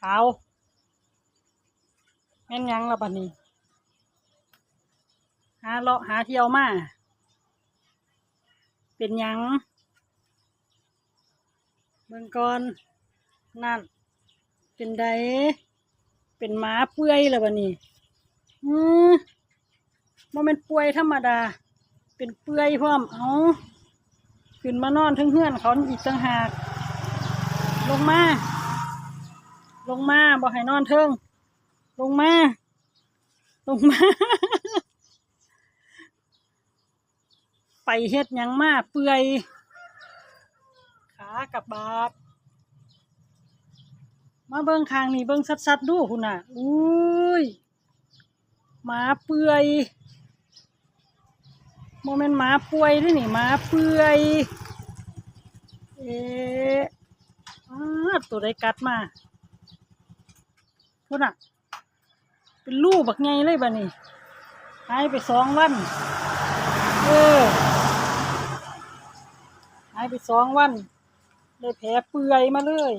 ขาวแม่นยังละบัดนี้ หาเลาะหาเที่ยวมา เป็นยังเบิ่งก่อนนั่น เป็นไดเป็นหมาเปื่อยแล้วบัดนี้ อือบ่แม่นป่วยธรรมดา เป็นเปื่อยพร้อมเอาขึ้นมานอนทั้งเฮือนเขาอีกต่างหาก ลงมา ลงมาบอกให้นอนเทิง ลงมา ลงมา ไปเฮ็ดยังมาเปื่อยขากับบาดมาเบิ่งคางนี่เบิ่งสัดๆดูคุณน่ะ อุ้ยหมาเปื่อยโมเมนต์หมาป่วยด้วยนี่หมาเปื่อยเอ๊ะตัวใดกัดมา พุ่นอะ เป็นลูกบักไงเลยบ่นี่หายไปสองวัน เออหายไปสองวันเลยแผลเปื่อยมาเลย